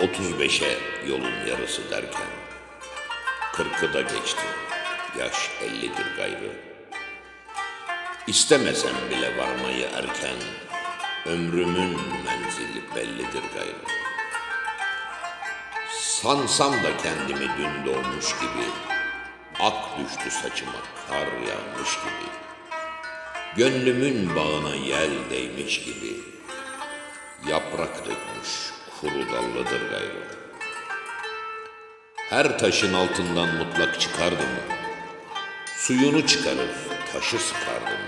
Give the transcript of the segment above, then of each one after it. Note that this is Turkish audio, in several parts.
35'e yolun yarısı derken Kırkı da geçti, yaş ellidir gayrı. İstemesem bile varmayı erken, Ömrümün menzili bellidir gayrı. Sansam da kendimi dün doğmuş gibi, Ak düştü saçıma kar yağmış gibi, Gönlümün bağına yel değmiş gibi, Yaprak dökmüş kuru dallıdır gayrı. Her taşın altından mutlak çıkardım. Suyunu çıkarır, taşı sıkardım.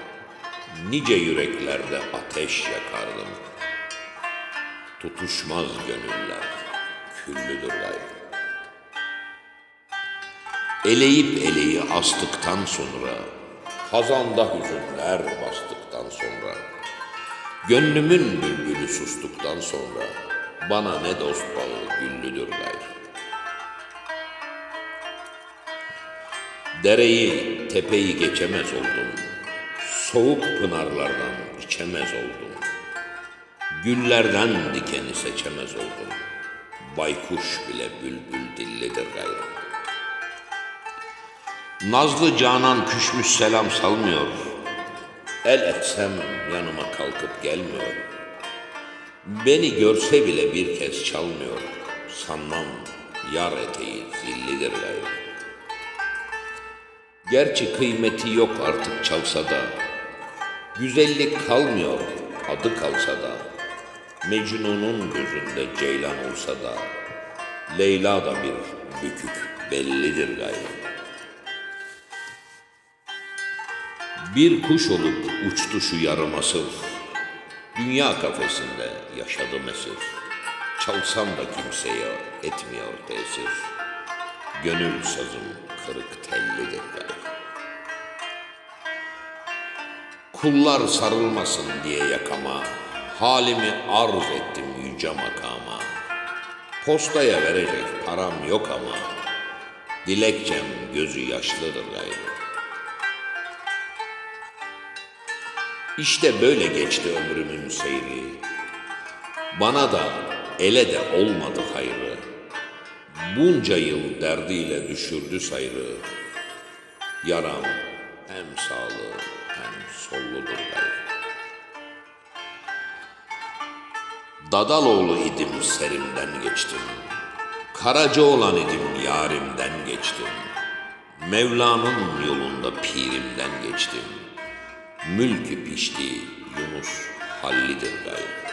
Nice yüreklerde ateş yakardım. Tutuşmaz gönüller, küllüdür gayrı. Eleyip eleyi astıktan sonra, hazanda hüzünler bastıktan sonra, gönlümün bülbülü sustuktan sonra, bana ne dost bağı güllüdür gayrı. Dereyi, tepeyi geçemez oldum. Soğuk pınarlardan içemez oldum. Güllerden dikeni seçemez oldum. Baykuş bile bülbül dillidir gayrı. Nazlı canan küşmüş selam salmıyor. El etsem yanıma kalkıp gelmiyor. Beni görse bile bir kez çalmıyor. Sanmam yar eteği zillidir gayrı. Gerçi kıymeti yok artık çalsa da, güzellik kalmıyor adı kalsa da, Mecnun'un gözünde ceylan olsa da, Leyla da bir bükük bellidir gayrı. Bir kuş olup uçtu şu yarım asır, Dünya kafesinde yaşadı mesir. Çalsam da kimseye etmiyor tesir. Gönül sazım kırık tellidir gayrı. Kullar sarılmasın diye yakama, halimi arz ettim yüce makama. Postaya verecek param yok ama, dilekçem gözü yaşlıdır gayrı. İşte böyle geçti ömrümün seyri. Bana da ele de olmadı hayrı. Bunca yıl derdiyle düşürdü sayrı. Yaram hem sağlı hem solludur gayrı. Dadaloğlu idim serimden geçtim. Karaca olan idim yarimden geçtim. Mevla'nın yolunda pirimden geçtim. Mülkü pişti Yunus hallidir gayrı.